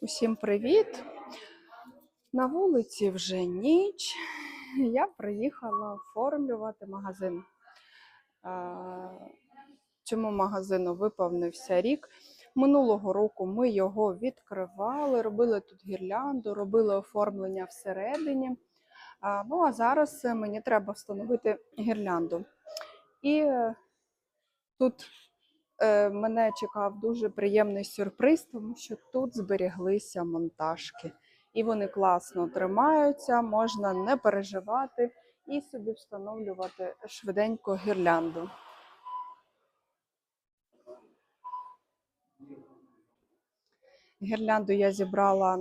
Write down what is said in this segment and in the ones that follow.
Усім привіт! На вулиці вже ніч. Я приїхала оформлювати магазин. Цьому магазину виповнився рік. Минулого року ми його відкривали, робили тут гірлянду, робили оформлення всередині. Ну а зараз е, мені треба встановити гірлянду. І е, тут мене чекав дуже приємний сюрприз, тому що тут зберіглися монтажки. І вони класно тримаються, можна не переживати і собі встановлювати швиденько гірлянду. Гірлянду я зібрала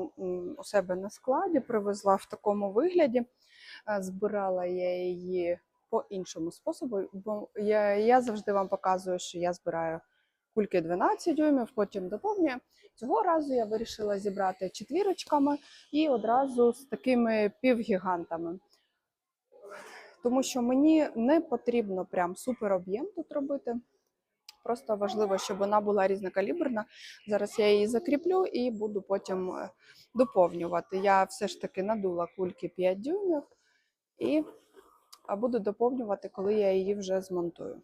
у себе на складі, привезла в такому вигляді. Е, Збирала я її по іншому способу, бо я, я завжди вам показую, що я збираю кульки 12 дюймів, потім доповнюю. Цього разу я вирішила зібрати четвірочками і одразу з такими півгігантами. Тому що мені не потрібно прям супер об'єм тут робити. Просто важливо, щоб вона була різнокаліберна. Зараз я її закріплю і буду потім е, доповнювати. Я все ж таки надула кульки 5 дюймів і а, буду доповнювати, коли я її вже змонтую.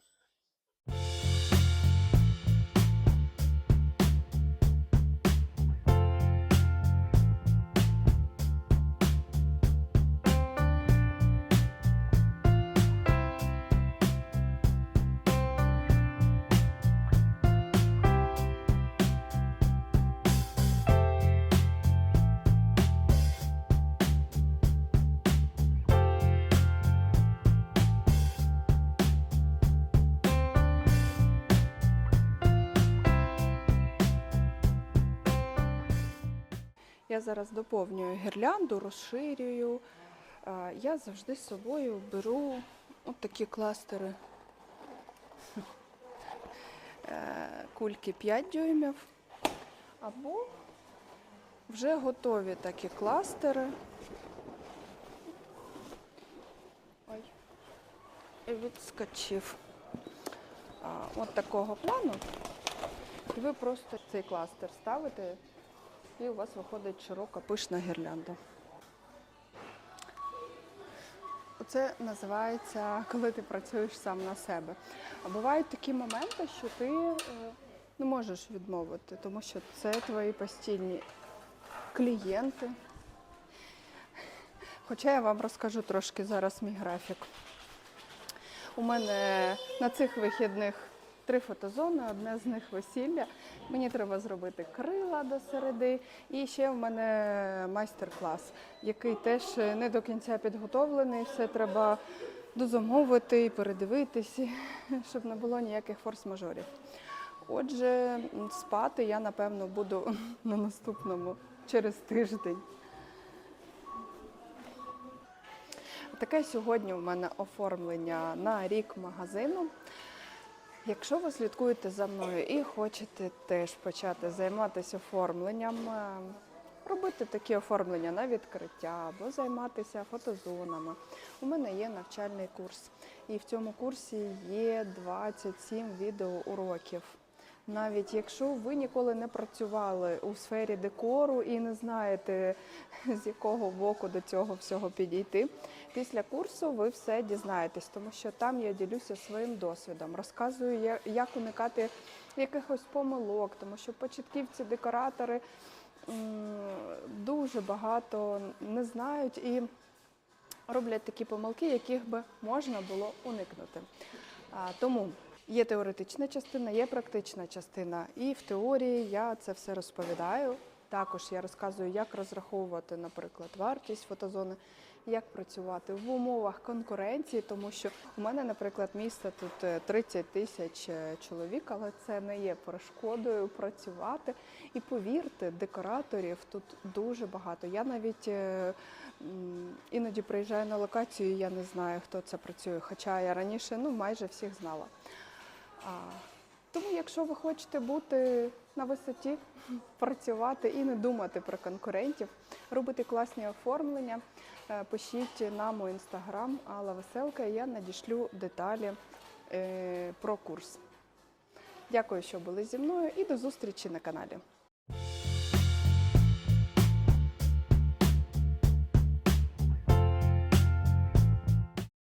Я зараз доповнюю гірлянду, розширюю. Я завжди з собою беру от такі кластери. Е, Кульки 5 дюймів. Або вже готові такі кластери. Ой, відскочив. От такого плану. І ви просто цей кластер ставите і у вас виходить широка пишна гірлянда. Це називається, коли ти працюєш сам на себе. А бувають такі моменти, що ти не можеш відмовити, тому що це твої постійні клієнти. Хоча я вам розкажу трошки зараз мій графік. У мене на цих вихідних три фотозони, одне з них весілля. Мені треба зробити крила до середи. І ще в мене майстер-клас, який теж не до кінця підготовлений. Все треба дозамовити і передивитися, щоб не було ніяких форс-мажорів. Отже, спати я напевно буду на наступному через тиждень. Таке сьогодні у мене оформлення на рік магазину. Якщо ви слідкуєте за мною і хочете теж почати займатися оформленням, е, робити такі оформлення на відкриття або займатися фотозонами, у мене є навчальний курс. І в цьому курсі є 27 відеоуроків. Навіть якщо ви ніколи не працювали у сфері декору і не знаєте, з якого боку до цього всього підійти, після курсу ви все дізнаєтесь, тому що там я ділюся своїм досвідом, розказую, як уникати якихось помилок, тому що початківці, декоратори дуже багато не знають і роблять такі помилки, яких би можна було уникнути. Тому є теоретична частина, є практична частина. І в теорії я це все розповідаю. Також я розказую, як розраховувати, наприклад, вартість фотозони, як працювати в умовах конкуренції, тому що у мене, наприклад, місце тут е, 30 тисяч е, чоловік, але це не є перешкодою працювати. І повірте, декораторів тут дуже багато. Я навіть е, іноді приїжджаю на локацію, і я не знаю, хто це працює. Хоча я раніше ну, майже всіх знала. Тому, якщо ви хочете бути на висоті, працювати і не думати про конкурентів, робити класні оформлення, е, пишіть на мій інстаграм Алла Веселка, і я надішлю деталі е, про курс. Дякую, що були зі мною, і до зустрічі на каналі.